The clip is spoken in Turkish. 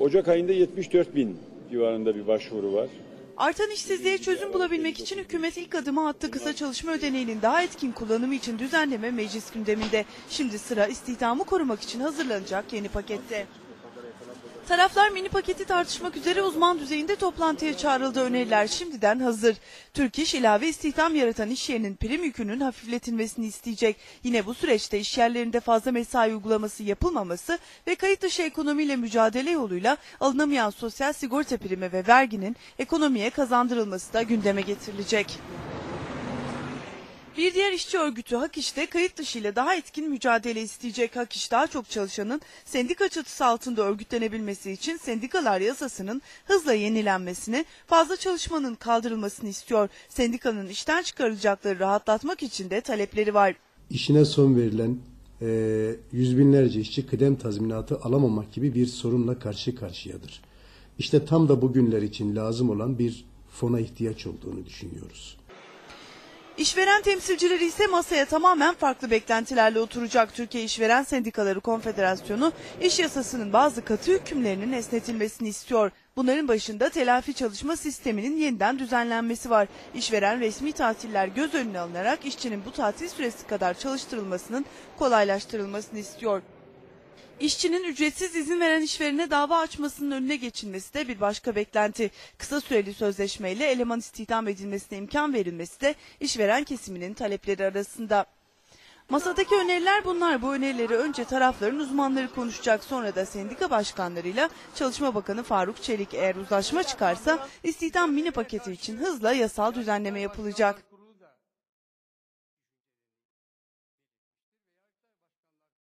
Ocak ayında 74 bin civarında bir başvuru var. Artan işsizliğe çözüm bulabilmek için hükümet ilk adımı attı. Kısa çalışma ödeneğinin daha etkin kullanımı için düzenleme meclis gündeminde. Şimdi sıra istihdamı korumak için hazırlanacak yeni pakette. Taraflar mini paketi tartışmak üzere uzman düzeyinde toplantıya çağrıldı. Öneriler şimdiden hazır. Türk İş ilave istihdam yaratan iş yerinin prim yükünün hafifletilmesini isteyecek. Yine bu süreçte iş yerlerinde fazla mesai uygulaması yapılmaması ve kayıt dışı ekonomiyle mücadele yoluyla alınamayan sosyal sigorta primi ve verginin ekonomiye kazandırılması da gündeme getirilecek. Bir diğer işçi örgütü Hak İş'te kayıt dışı ile daha etkin mücadele isteyecek. Hak İş daha çok çalışanın sendika çatısı altında örgütlenebilmesi için sendikalar yasasının hızla yenilenmesini, fazla çalışmanın kaldırılmasını istiyor. Sendikanın işten çıkarılacakları rahatlatmak için de talepleri var. işine son verilen e, yüz binlerce işçi kıdem tazminatı alamamak gibi bir sorunla karşı karşıyadır. İşte tam da bugünler için lazım olan bir fona ihtiyaç olduğunu düşünüyoruz. İşveren temsilcileri ise masaya tamamen farklı beklentilerle oturacak. Türkiye İşveren Sendikaları Konfederasyonu iş yasasının bazı katı hükümlerinin esnetilmesini istiyor. Bunların başında telafi çalışma sisteminin yeniden düzenlenmesi var. İşveren resmi tatiller göz önüne alınarak işçinin bu tatil süresi kadar çalıştırılmasının kolaylaştırılmasını istiyor. İşçinin ücretsiz izin veren işverene dava açmasının önüne geçilmesi de bir başka beklenti. Kısa süreli sözleşmeyle eleman istihdam edilmesine imkan verilmesi de işveren kesiminin talepleri arasında. Masadaki öneriler bunlar. Bu önerileri önce tarafların uzmanları konuşacak sonra da sendika başkanlarıyla Çalışma Bakanı Faruk Çelik eğer uzlaşma çıkarsa istihdam mini paketi için hızla yasal düzenleme yapılacak.